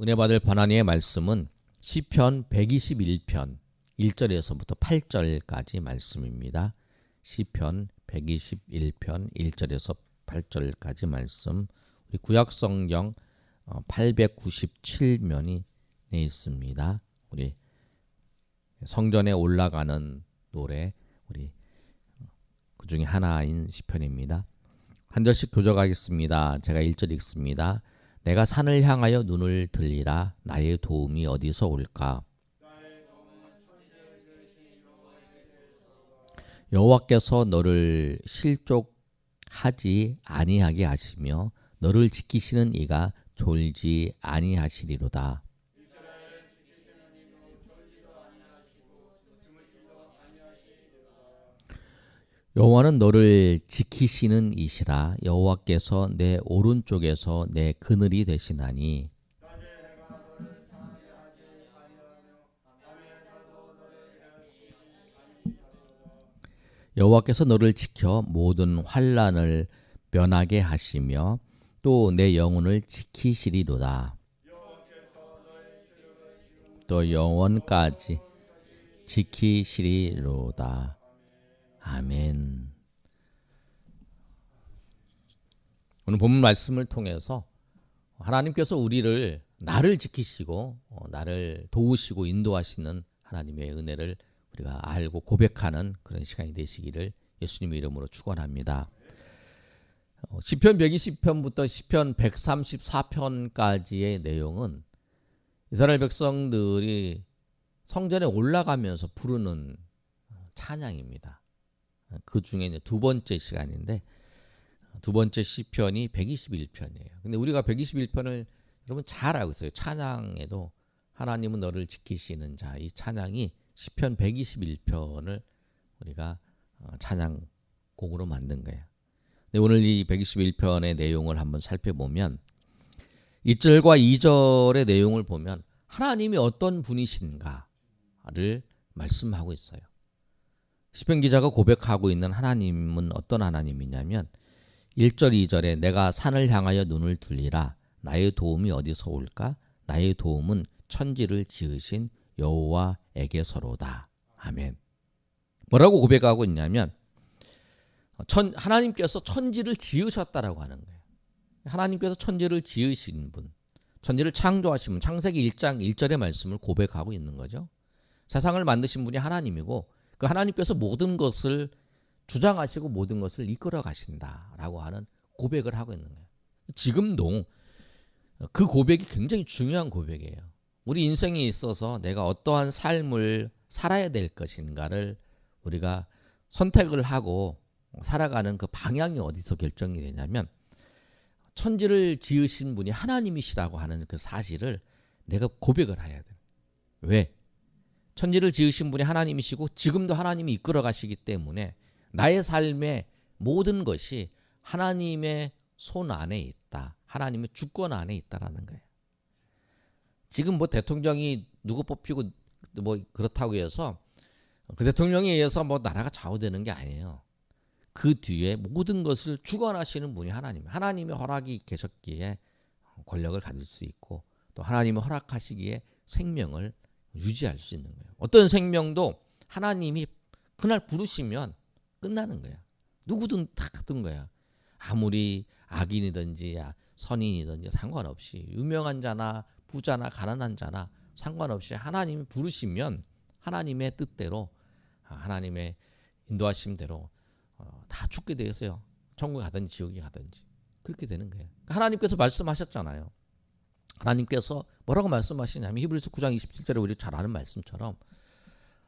은혜 받을 바나니의 말씀은 시편 121편 1절에서부터 8절까지 말씀입니다. 시편 121편 1절에서 8절까지 말씀. 우리 구약 성경 897면이 내 있습니다. 우리 성전에 올라가는 노래 우리 그 중에 하나인 시편입니다. 한 절씩 교정하겠습니다. 제가 1절 읽습니다. 내가 산을 향하여 눈을 들리라 나의 도움이 어디서 올까? 여호와께서 너를 실족하지 아니하게 하시며 너를 지키시는 이가 졸지 아니하시리로다. 여호와는 너를 지키시는 이시라 여호와께서 내 오른쪽에서 내 그늘이 되시나니 여호와께서 너를 지켜 모든 환란을 면하게 하시며 또 내 영혼을 지키시리로다. 또 영원까지 지키시리로다. 아멘. 오늘 본문 말씀을 통해서 하나님께서 우리를 나를 지키시고 어, 나를 도우시고 인도하시는 하나님의 은혜를 우리가 알고 고백하는 그런 시간이 되시기를 예수님의 이름으로 축원합니다. 어, 시편 120편부터 시편 134편까지의 내용은 이스라엘 백성들이 성전에 올라가면서 부르는 찬양입니다. 그 중에 두 번째 시간인데 두 번째 시편이 121편이에요. 근데 우리가 121편을 여러분 잘 알고 있어요. 찬양에도 하나님은 너를 지키시는 자 이 찬양이 시편 121편을 우리가 어, 찬양곡으로 만든 거예요. 근데 오늘 이 121편의 내용을 한번 살펴보면 1절과 2절의 내용을 보면 하나님이 어떤 분이신가를 말씀하고 있어요. 시편 기자가 고백하고 있는 하나님은 어떤 하나님이냐면 1절 2절에 내가 산을 향하여 눈을 들리라 나의 도움이 어디서 올까 나의 도움은 천지를 지으신 여호와에게서로다. 아멘. 뭐라고 고백하고 있냐면 천, 하나님께서 천지를 지으셨다라고 하는 거예요. 하나님께서 천지를 지으신 분, 천지를 창조하신 분, 창세기 1장 1절의 말씀을 고백하고 있는 거죠. 세상을 만드신 분이 하나님이고 그 하나님께서 모든 것을 주장하시고 모든 것을 이끌어 가신다라고 하는 고백을 하고 있는 거예요. 지금도 그 고백이 굉장히 중요한 고백이에요. 우리 인생에 있어서 내가 어떠한 삶을 살아야 될 것인가를 우리가 선택을 하고 살아가는 그 방향이 어디서 결정이 되냐면 천지를 지으신 분이 하나님이시라고 하는 그 사실을 내가 고백을 해야 돼. 왜? 천지를 지으신 분이 하나님이시고 지금도 하나님이 이끌어 가시기 때문에 나의 삶의 모든 것이 하나님의 손 안에 있다. 하나님의 주권 안에 있다라는 거예요. 지금 뭐 대통령이 누구 뽑히고 뭐 그렇다고 해서 그 대통령에 의해서 뭐 나라가 좌우되는 게 아니에요. 그 뒤에 모든 것을 주관하시는 분이 하나님. 하나님의 허락이 계셨기에 권력을 가질 수 있고 또 하나님의 허락하시기에 생명을 유지할 수 있는 거예요. 어떤 생명도 하나님이 그날 부르시면 끝나는 거야. 누구든 다든 거야. 아무리 악인이든지 선인이든지 상관없이 유명한 자나 부자나 가난한 자나 상관없이 하나님이 부르시면 하나님의 뜻대로 하나님의 인도하심대로 어, 다 죽게 되었어요. 천국에 가든지 지옥에 가든지 그렇게 되는 거예요. 하나님께서 말씀하셨잖아요. 하나님께서 뭐라고 말씀하시냐면 히브리서 9장 27절에 우리 잘 아는 말씀처럼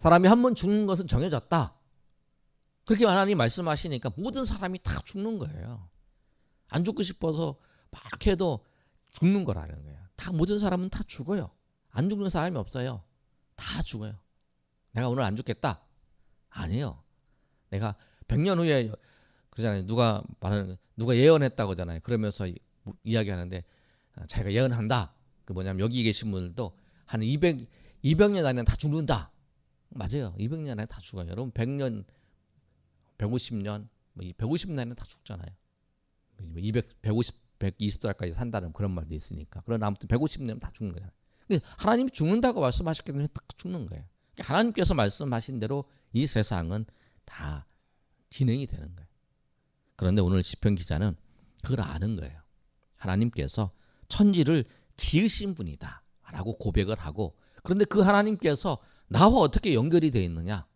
사람이 한 번 죽는 것은 정해졌다. 그렇게 하나님 말씀하시니까 모든 사람이 다 죽는 거예요. 안 죽고 싶어서 막 해도 죽는 거라는 거예요. 다 모든 사람은 다 죽어요. 안 죽는 사람이 없어요. 다 죽어요. 내가 오늘 안 죽겠다. 아니에요. 내가 100년 후에 그러잖아요. 누가 말하는 누가 예언했다고 하잖아요. 그러면서 이야기하는데 자기가 예언한다. 그 뭐냐면 여기 계신 분들도 한 200, 200년 안에 다 죽는다. 맞아요. 200년 안에 다 죽어요. 여러분 100년, 150년, 150년 안에 다 죽잖아요. 200, 150, 120달까지 산다는 그런 말도 있으니까. 그러나 아무튼 150년 다 죽는 거잖아요. 하나님이 죽는다고 말씀하셨기 때문에 딱 죽는 거예요. 그러니까 하나님께서 말씀하신 대로 이 세상은 다 진행이 되는 거예요. 그런데 오늘 시편 기자는 그걸 아는 거예요. 하나님께서 천지를 지으신 분이다라고 고백을 하고 그런데 그 하나님께서 나와 어떻게 연결이 되어 있느냐?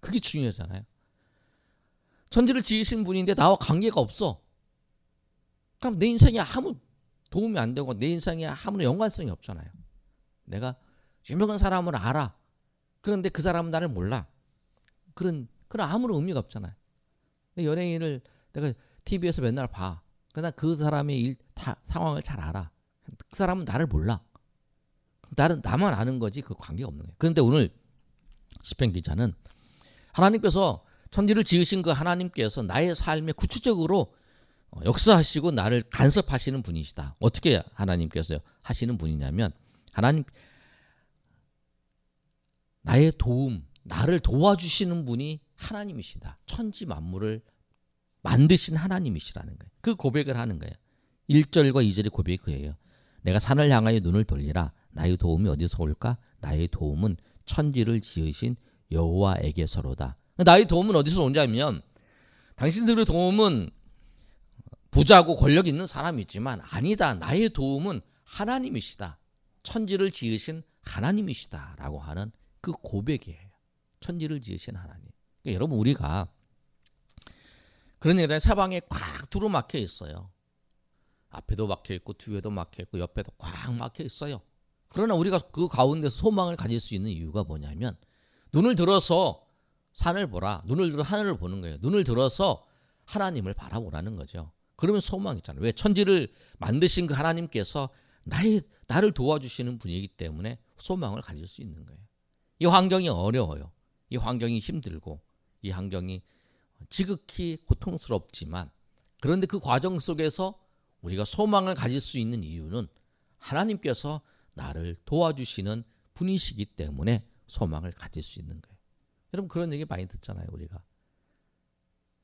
그게 중요하잖아요. 천지를 지으신 분인데 나와 관계가 없어. 그럼 내 인생에 아무 도움이 안 되고 내 인생에 아무런 연관성이 없잖아요. 내가 유명한 사람을 알아. 그런데 그 사람은 나를 몰라. 그런 그런 아무런 의미가 없잖아요. 내 연예인을 내가 TV에서 맨날 봐. 그러나 그 사람의 일, 다, 상황을 잘 알아. 그 사람은 나를 몰라. 나는 나만 아는 거지 그 관계가 없는 거예요. 그런데 오늘 시편 기자는 하나님께서 천지를 지으신 그 하나님께서 나의 삶에 구체적으로 어, 역사하시고 나를 간섭하시는 분이시다. 어떻게 하나님께서 하시는 분이냐면 하나님 나의 도움, 나를 도와주시는 분이 하나님이시다. 천지 만물을 만드신 하나님이시라는 거예요. 그 고백을 하는 거예요. 1절과 2절의 고백이 그예요. 내가 산을 향하여 눈을 돌리라. 나의 도움이 어디서 올까? 나의 도움은 천지를 지으신 여호와에게서로다. 나의 도움은 어디서 오냐면 당신들의 도움은 부자고 권력 있는 사람이지만 아니다. 나의 도움은 하나님이시다. 천지를 지으신 하나님이시다라고 하는 그 고백이에요. 천지를 지으신 하나님. 그러니까 여러분 우리가 얘기가 사방에 꽉 두루막혀 있어요. 앞에도 막혀 있고 뒤에도 막혀 있고 옆에도 꽉 막혀 있어요. 그러나 우리가 그 가운데 소망을 가질 수 있는 이유가 뭐냐면 눈을 들어서 산을 보라. 눈을 들어 하늘을 보는 거예요. 눈을 들어서 하나님을 바라보라는 거죠. 그러면 소망 있잖아요. 왜 천지를 만드신 그 하나님께서 나의 나를 도와주시는 분이기 때문에 소망을 가질 수 있는 거예요. 이 환경이 어려워요. 이 환경이 힘들고 이 환경이 지극히 고통스럽지만 그런데 그 과정 속에서 우리가 소망을 가질 수 있는 이유는 하나님께서 나를 도와주시는 분이시기 때문에 소망을 가질 수 있는 거예요. 여러분 그런 얘기 많이 듣잖아요, 우리가.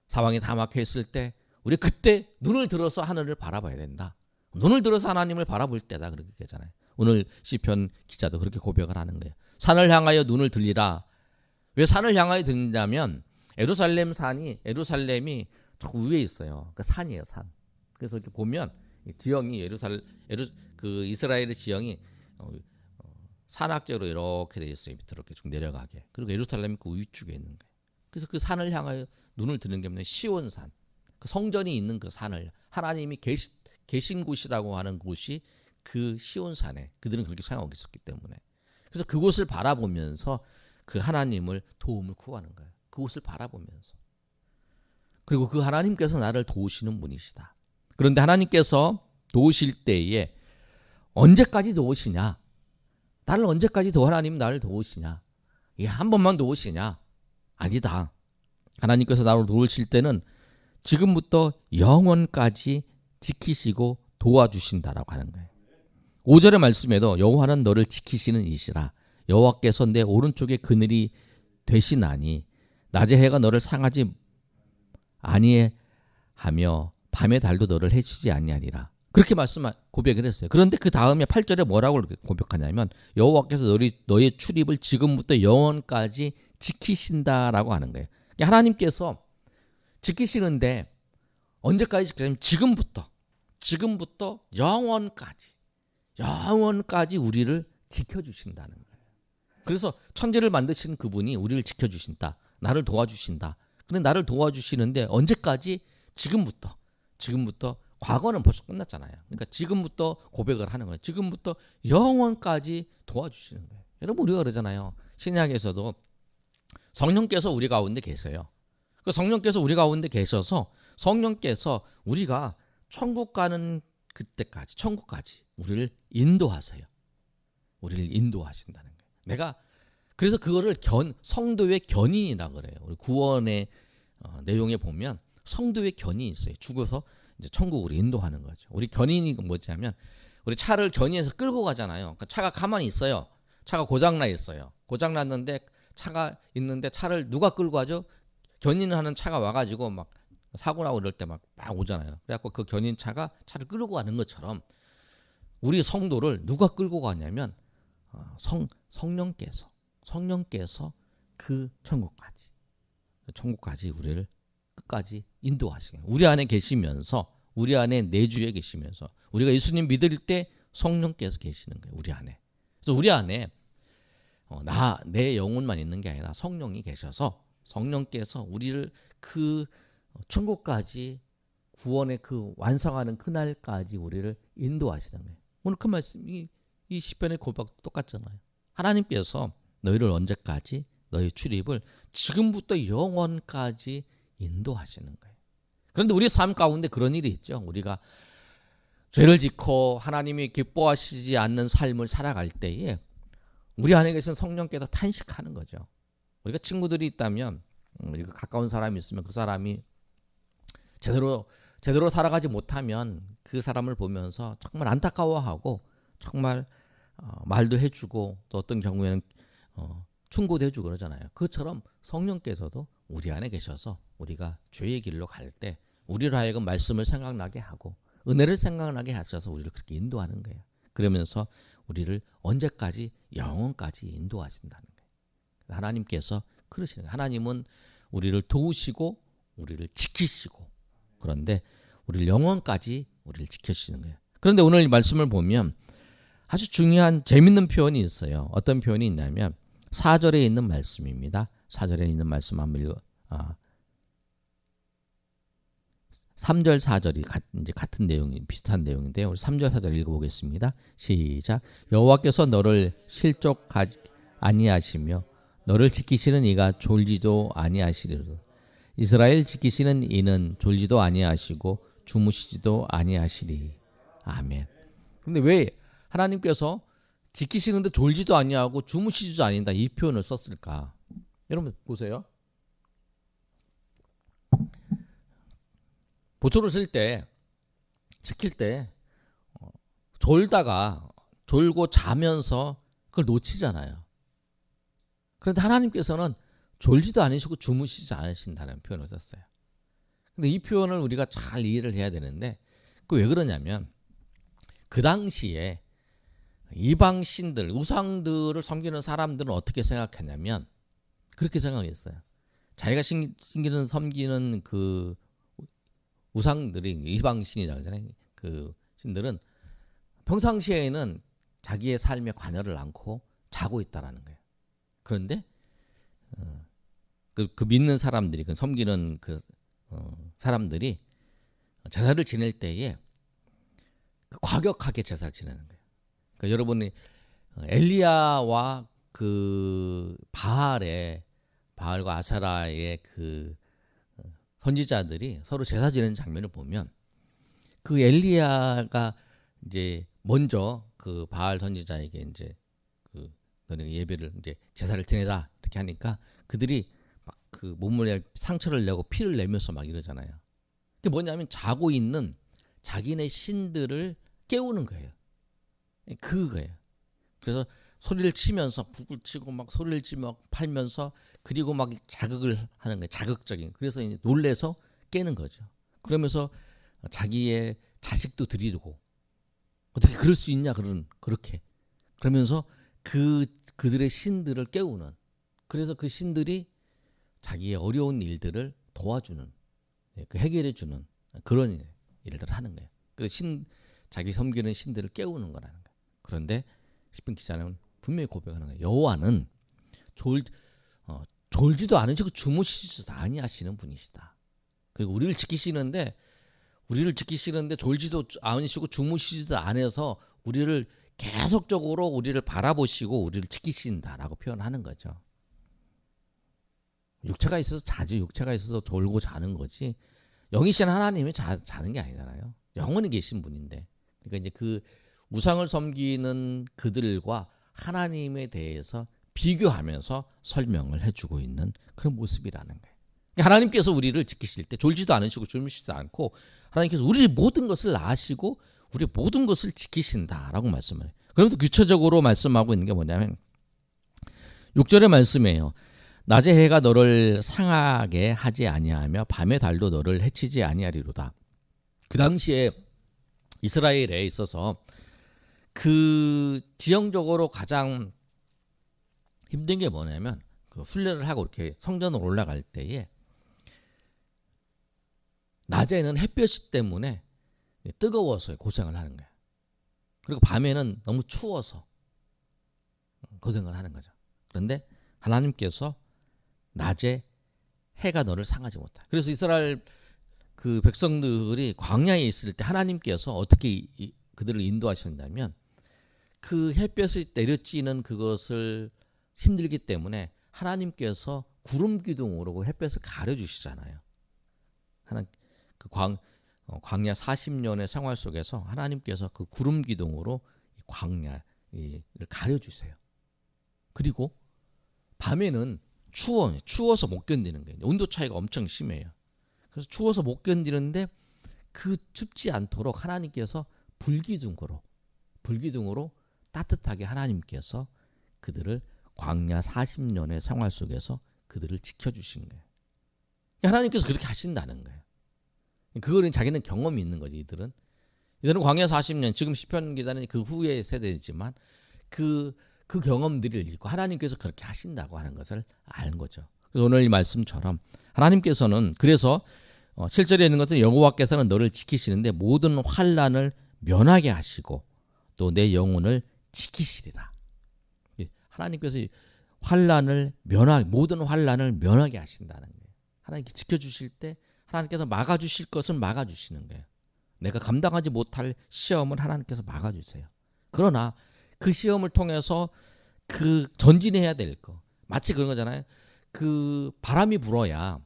사방이 다 막혀 있을 때 우리 그때 눈을 들어서 하늘을 바라봐야 된다. 눈을 들어서 하나님을 바라볼 때다 그렇게 하잖아요. 오늘 시편 기자도 그렇게 고백을 하는 거예요. 산을 향하여 눈을 들리라. 왜 산을 향하여 듣냐면 에루살렘 산이 에루살렘이 저 위에 있어요. 그 산이에요, 산. 그래서 이렇게 보면 지형이 예루살 에루 그 이스라엘의 지형이 어, 어, 산악적으로 이렇게 돼 있어요. 밑으로 이렇게 쭉 내려가게. 그리고 예루살렘이 그 위쪽에 있는 거예요. 그래서 그 산을 향하여 눈을 드는 게 뭐냐 시온산. 그 성전이 있는 그 산을 하나님이 계시, 계신 곳이라고 하는 곳이 그 시온산에 그들은 그렇게 생각하고 있었기 때문에 그래서 그곳을 바라보면서 그 하나님을 도움을 구하는 거예요. 그곳을 바라보면서 그리고 그 하나님께서 나를 도우시는 분이시다. 그런데 하나님께서 도우실 때에 언제까지 도우시냐? 나를 언제까지 도 하나님 나를 도우시냐? 이게 한 번만 도우시냐? 아니다. 하나님께서 나를 도우실 때는 지금부터 영원까지 지키시고 도와주신다라고 하는 거예요. 5절의 말씀에도 여호와는 너를 지키시는 이시라 여호와께서 내 오른쪽에 그늘이 되시나니 낮에 해가 너를 상하지 아니하며 밤에 달도 너를 해치지 아니하리라. 그렇게 말씀 고백을 했어요. 그런데 그 다음에 8절에 뭐라고 고백하냐면 여호와께서 너희 너의 출입을 지금부터 영원까지 지키신다라고 하는 거예요. 그러니까 하나님께서 지키시는데 언제까지 지키냐면 지금부터 지금부터 영원까지 영원까지 우리를 지켜주신다는 거예요. 그래서 천지를 만드신 그분이 우리를 지켜주신다. 나를 도와주신다. 근데 나를 도와주시는데 언제까지? 지금부터. 지금부터 과거는 벌써 끝났잖아요. 그러니까 지금부터 고백을 하는 거예요. 지금부터 영원까지 도와주시는 거예요. 여러분 우리가 그러잖아요. 신약에서도 성령께서 우리 가운데 계세요. 그 성령께서 우리 가운데 계셔서 성령께서 우리가 천국 가는 그때까지 천국까지 우리를 인도하세요. 우리를 인도하신다는 거예요. 내가 그래서 그거를 견 성도의 견인이라 그래요. 우리 구원의 어, 내용에 보면 성도의 견인이 있어요. 죽어서 이제 천국으로 인도하는 거죠. 우리 견인이 뭐냐면 우리 차를 견인해서 끌고 가잖아요. 그러니까 차가 가만히 있어요. 차가 고장 나 있어요. 고장 났는데 차가 있는데 차를 누가 끌고 가죠? 견인을 하는 차가 와가지고 막 사고 나고 이럴 때 막 막 오잖아요. 그래갖고 그 견인차가 차를 끌고 가는 것처럼 우리 성도를 누가 끌고 가냐면 어, 성 성령께서 성령께서 그 천국까지 천국까지 우리를 끝까지 인도하시는 우리 안에 계시면서 우리 안에 내주에 계시면서 우리가 예수님 믿을 때 성령께서 계시는 거예요. 우리 안에. 그래서 우리 안에 어, 나내 영혼만 있는 게 아니라 성령이 계셔서 성령께서 우리를 그 천국까지 구원의 그 완성하는 그날까지 우리를 인도하시는 거예요. 오늘 그 말씀이 이 시편의 고백 똑같잖아요. 하나님께서 너희를 언제까지 너희 출입을 지금부터 영원까지 인도하시는 거예요. 그런데 우리 삶 가운데 그런 일이 있죠. 우리가 죄를 짓고 하나님이 기뻐하시지 않는 삶을 살아갈 때에 우리 안에 계신 성령께서 탄식하는 거죠. 우리가 친구들이 있다면 음, 우리가 가까운 사람이 있으면 그 사람이 제대로 제대로 살아가지 못하면 그 사람을 보면서 정말 안타까워하고 정말 어, 말도 해주고 또 어떤 경우에는 어, 충고도 해주고 그러잖아요. 그처럼 성령께서도 우리 안에 계셔서 우리가 죄의 길로 갈 때 우리로 하여금 말씀을 생각나게 하고 은혜를 생각나게 하셔서 우리를 그렇게 인도하는 거예요. 그러면서 우리를 언제까지 영원까지 인도하신다는 거예요. 하나님께서 그러시는 거예요. 하나님은 우리를 도우시고 우리를 지키시고 그런데 우리를 영원까지 우리를 지켜주시는 거예요. 그런데 오늘 이 말씀을 보면 아주 중요한 재밌는 표현이 있어요. 어떤 표현이 있냐면 4절에 있는 말씀입니다. 4절에 있는 말씀 한번 읽어. 아, 3절 4절이 같, 이제 같은 내용이 비슷한 내용인데 우리 3절 4절 읽어보겠습니다. 시작. 여호와께서 너를 실족하지 아니하시며 너를 지키시는 이가 졸지도 아니하시리로 이스라엘 지키시는 이는 졸지도 아니하시고 주무시지도 아니하시리. 아멘. 근데 왜 하나님께서 지키시는데 졸지도 아니하고 주무시지도 아닌다 이 표현을 썼을까? 여러분 보세요. 보초를 쓸 때 지킬 때 어, 졸다가 졸고 자면서 그걸 놓치잖아요. 그런데 하나님께서는 졸지도 않으시고 주무시지 않으신다는 표현을 썼어요. 근데 이 표현을 우리가 잘 이해를 해야 되는데 그 왜 그러냐면 그 당시에 이방 신들, 우상들을 섬기는 사람들은 어떻게 생각했냐면 그렇게 생각했어요. 자기가 섬기는 섬기는 그 우상들이 이방 신이라고 하잖아요. 그 신들은 평상시에는 자기의 삶에 관여를 않고 자고 있다라는 거예요. 그런데 어, 그, 그 믿는 사람들이 그 섬기는 그 어, 사람들이 제사를 지낼 때에 그 과격하게 제사를 지내는 거예요. 그러니까 여러분이 엘리야와 그 바알의 바알과 아사라의 그 선지자들이 서로 제사 지내는 장면을 보면 그 엘리야가 이제 먼저 그 바알 선지자에게 이제 그 너는 예배를 이제 제사를 지내라 이렇게 하니까 그들이 막 그 몸물에 상처를 내고 피를 내면서 막 이러잖아요. 그게 뭐냐면 자고 있는 자기네 신들을 깨우는 거예요. 그거예요. 그래서 소리를 치면서 북을 치고 막 소리를 치며 팔면서 그리고 막 자극을 하는 거예요. 자극적인. 그래서 이제 놀래서 깨는 거죠. 그러면서 자기의 자식도 드리고 어떻게 그럴 수 있냐 그런 그렇게 그러면서 그 그들의 신들을 깨우는 그래서 그 신들이 자기의 어려운 일들을 도와주는 예, 그 해결해 주는 그런 일들을 하는 거예요. 그래서 신 자기 섬기는 신들을 깨우는 거라는 거예요. 그런데 시편 기자는 분명히 고백하는 거예요. 여호와는 졸 어, 졸지도 않으시고 주무시지도 아니하시는 분이시다. 그리고 우리를 지키시는데 우리를 지키시는데 졸지도 않으시고 주무시지도 않아서 우리를 계속적으로 우리를 바라보시고 우리를 지키신다라고 표현하는 거죠. 육체가 있어서 자주 육체가 있어서 졸고 자는 거지 영이신 하나님이 자, 자는 게 아니잖아요. 영원히 계신 분인데 그러니까 이제 그 우상을 섬기는 그들과 하나님에 대해서 비교하면서 설명을 해주고 있는 그런 모습이라는 거예요. 그러니까 하나님께서 우리를 지키실 때 졸지도 않으시고 주무시지도 않고 하나님께서 우리 모든 것을 아시고 우리 모든 것을 지키신다라고 말씀을 해요. 그러면서 규체적으로 말씀하고 있는 게 뭐냐면 6절의 말씀이에요. 낮의 해가 너를 상하게 하지 아니하며 밤의 달도 너를 해치지 아니하리로다. 그 당시에 이스라엘에 있어서 그 지형적으로 가장 힘든 게 뭐냐면 그 훈련을 하고 이렇게 성전으로 올라갈 때에 낮에는 햇볕이 때문에 뜨거워서 고생을 하는 거야. 그리고 밤에는 너무 추워서 고생을 하는 거죠. 그런데 하나님께서 낮에 해가 너를 상하지 못하. 그래서 이스라엘 그 백성들이 광야에 있을 때 하나님께서 어떻게 그들을 인도하셨냐면 그 햇볕이 내려찌는 그것을 힘들기 때문에 하나님께서 구름 기둥으로 그 햇볕을 가려 주시잖아요. 하나 그 광, 어, 광야 40년의 생활 속에서 하나님께서 그 구름 기둥으로 이 광야를 가려 주세요. 그리고 밤에는 추워 추워서 못 견디는 거예요. 온도 차이가 엄청 심해요. 그래서 추워서 못 견디는데 그 춥지 않도록 하나님께서 불기둥으로 불기둥으로 따뜻하게 하나님께서 그들을 광야 40년의 생활 속에서 그들을 지켜주신 거예요. 하나님께서 그렇게 하신다는 거예요. 그거는 자기는 경험이 있는 거지 이들은. 이들은 광야 40년 지금 시편 기자는 그 후의 세대지만 그, 그 경험들을 읽고 하나님께서 그렇게 하신다고 하는 것을 아는 거죠. 그래서 오늘 이 말씀처럼 하나님께서는 그래서 어, 7절에 있는 것은 여호와께서는 너를 지키시는데 모든 환란을 면하게 하시고 또 내 영혼을 지키시리라. 예, 하나님께서 이 환란을 면하 모든 환란을 면하게 하신다는 거예요. 하나님께 지켜 주실 때 하나님께서 막아 주실 것은 막아 주시는 거예요. 내가 감당하지 못할 시험을 하나님께서 막아 주세요. 그러나 그 시험을 통해서 그 전진해야 될 거. 마치 그런 거잖아요. 그 바람이 불어야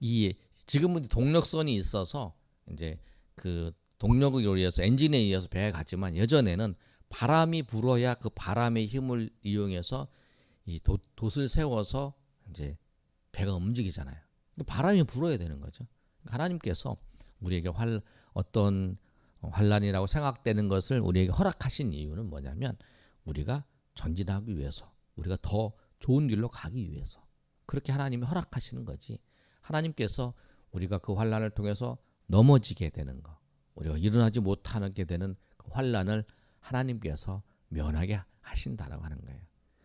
이 지금은 동력선이 있어서 이제 그 동력을 의해서 엔진에 의해서 배가 가지만 예전에는 바람이 불어야 그 바람의 힘을 이용해서 이 돛, 돛을 세워서 이제 배가 움직이잖아요. 바람이 불어야 되는 거죠. 하나님께서 우리에게 활 어떤 환란이라고 생각되는 것을 우리에게 허락하신 이유는 뭐냐면 우리가 전진하기 위해서 우리가 더 좋은 길로 가기 위해서 그렇게 하나님이 허락하시는 거지. 하나님께서 우리가 그 환란을 통해서 넘어지게 되는 거, 우리가 일어나지 못하게 되는 그 환란을 하나님께서 면하게 하신다라고 하는 거예요.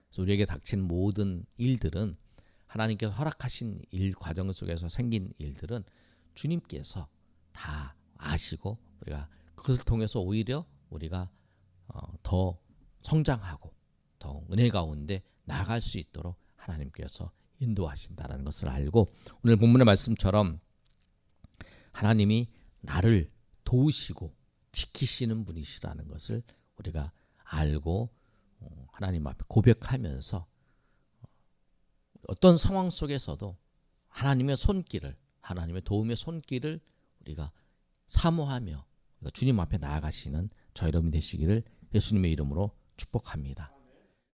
그래서 우리에게 닥친 모든 일들은 하나님께서 허락하신 일 과정 속에서 생긴 일들은 주님께서 다 아시고 우리가 그것을 통해서 오히려 우리가 어, 더 성장하고 더 은혜 가운데 나아갈 수 있도록 하나님께서 인도하신다라는 것을 알고 오늘 본문의 말씀처럼 하나님이 나를 도우시고 지키시는 분이시라는 것을 우리가 알고 어, 하나님 앞에 고백하면서 어떤 상황 속에서도 하나님의 손길을 하나님의 도움의 손길을 우리가 사모하며 주님 앞에 나아가시는 저 여러분이 되시기를 예수님의 이름으로 축복합니다.